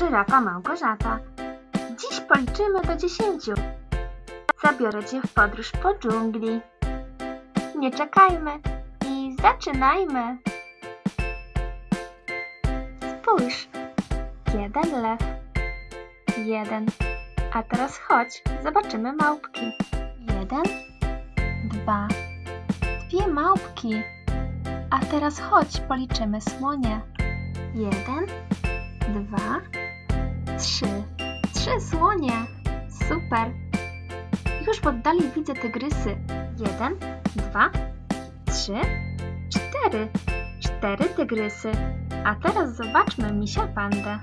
żyrafa Małgorzata. Dziś policzymy do dziesięciu. Zabiorę cię w podróż po dżungli. Nie czekajmy i zaczynajmy. Spójrz, jeden lew, jeden. A teraz chodź, zobaczymy małpki. Jeden, dwa, dwie małpki. A teraz chodź, policzymy słonie. Jeden, dwa, trzy. Trzy słonie. Super. Już w oddali widzę tygrysy. Jeden, dwa, trzy, cztery. Cztery tygrysy. A teraz zobaczmy misia pandę.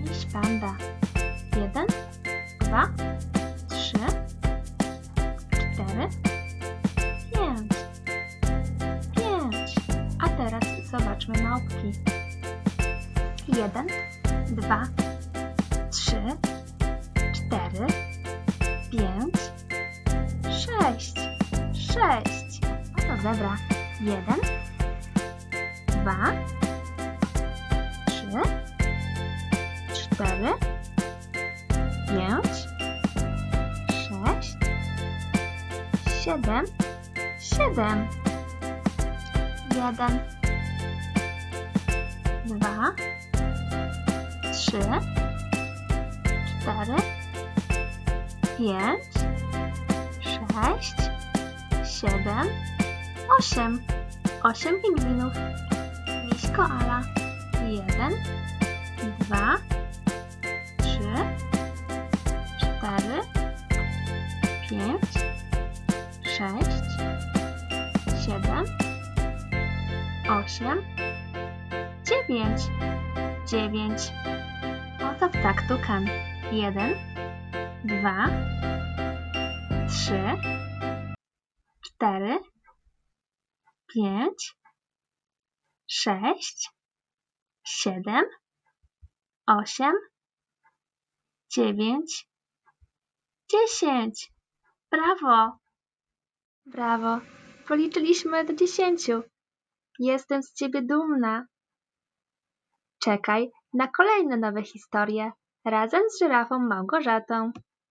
Miś panda. Jeden, dwa, trzy, cztery, pięć. Pięć. A teraz zobaczmy małpki. Jeden, dwa, trzy, cztery, pięć, sześć. Sześć. Oto zebra. Jeden, dwa, trzy, cztery, pięć, sześć, siedem, siedem. Jeden, dwa, trzy, cztery, pięć, sześć, siedem, osiem. Osiem pingwinów. Miś koala. Jeden, dwa, trzy, cztery, pięć, sześć, siedem, osiem, dziewięć. Dziewięć. Oto ptak tukan. Jeden, dwa, trzy, cztery, pięć, sześć, siedem, osiem, dziewięć, dziesięć. Brawo! Brawo! Policzyliśmy do dziesięciu. Jestem z ciebie dumna. Czekaj na kolejne nowe historie razem z żyrafą Małgorzatą.